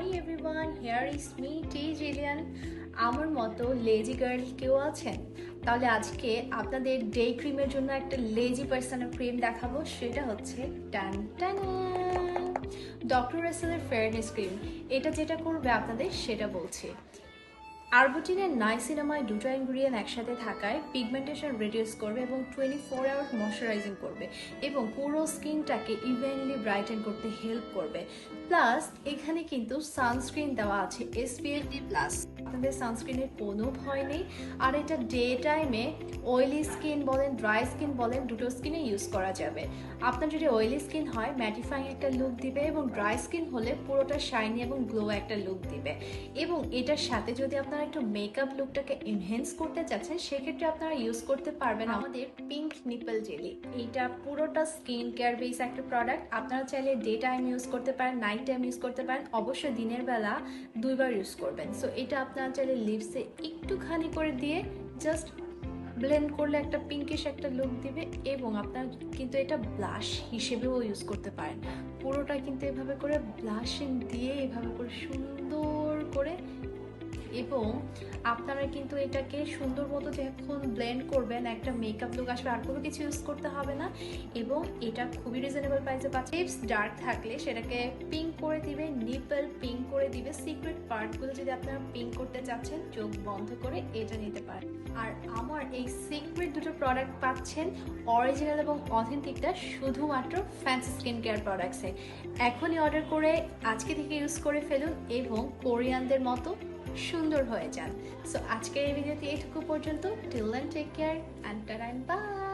Hi everyone here is me T Jillian আমার মতো lazy girl কেউ আছেন? তাহলে আজকে আপনাদের ডে ক্রিমের জন্য একটা লেজি পার্সনের ক্রিম দেখাবো, সেটা হচ্ছে টান টান। ডক্টর রেসেলের ফেয়ারনেস ক্রিম এটা যেটা করবে আপনাদের, সেটা বলছি। আরবুটিনের নাইসিনামায় দুটো ইনগ্রিডিয়েন্ট একসাথে থাকায় পিগমেন্টেশন রিডিউস করবে এবং টোয়েন্টি ফোর আওয়ার ময়শ্চারাইজিং করবে এবং পুরো স্কিনটাকে ইভেনলি ব্রাইটেন করতে হেল্প করবে। প্লাস এখানে কিন্তু সানস্ক্রিন দেওয়া আছে এসপিএফ ডি প্লাস আপনাদের সানস্ক্রিনের কোনো ভয় নেই। আর এটা ডে টাইমে অয়েলি স্কিন বলেন ড্রাই স্কিন বলেন, দুটো স্কিনে ইউজ করা যাবে। আপনার যদি অয়েলি স্কিন হয় ম্যাটিফাইং একটা লুক দিবে এবং ড্রাই স্কিন হলে পুরোটা শাইনি এবং গ্লো একটা লুক দিবে। এবং এটার সাথে যদি আপনারা একটু মেকআপ লুকটাকে এনহেন্স করতে চাচ্ছেন, সেক্ষেত্রে আপনারা ইউজ করতে পারবেন আমাদের পিঙ্ক নিপল জেলি এইটা পুরোটা স্কিন কেয়ার বেস একটা প্রোডাক্ট আপনারা চাইলে ডে টাইম ইউজ করতে পারেন নাইট টাইম ইউজ করতে পারেন। অবশ্যই দিনের বেলা দুইবার ইউজ করবেন। সো এটা আপনারা চাইলে লিপসে একটুখানি করে দিয়ে জাস্ট ব্লেন্ড করলে একটা পিঙ্কিশ একটা লুক দিবে এবং আপনার কিন্তু এটা ব্লাশ হিসেবেও ইউজ করতে পারেন। পুরোটা কিন্তু এভাবে করে ব্লাশিং দিয়ে এভাবে করে সুন্দর করে এবং আপনারা কিন্তু এটাকে সুন্দর মতো যখন ব্লেন্ড করবেন, একটা মেকআপ লুক আসবে, আর কোনো কিছু ইউজ করতে হবে না এবং এটা খুবই রিজনেবল প্রাইসে পাচ্ছে। টিপস ডার্ক থাকলে সেটাকে পিঙ্ক করে দিবে নিপল পিঙ্ক করে দিবে। সিক্রেট পার্টগুলো যদি আপনারা পিঙ্ক করতে চাচ্ছেন, চোখ বন্ধ করে এটা নিতে পারেন। আর আমার এই সিক্রেট দুটো প্রোডাক্ট পাচ্ছেন অরিজিনাল এবং অথেন্টিকটা শুধুমাত্র ফ্যান্সি স্কিন কেয়ার প্রোডাক্টসে এখনই অর্ডার করে, আজকে থেকে ইউজ করে ফেলুন এবং কোরিয়ানদের মতো সুন্দর হয়ে যান। সো আজকের এই ভিডিওতে এইটুকু পর্যন্ত। Till then take care and bye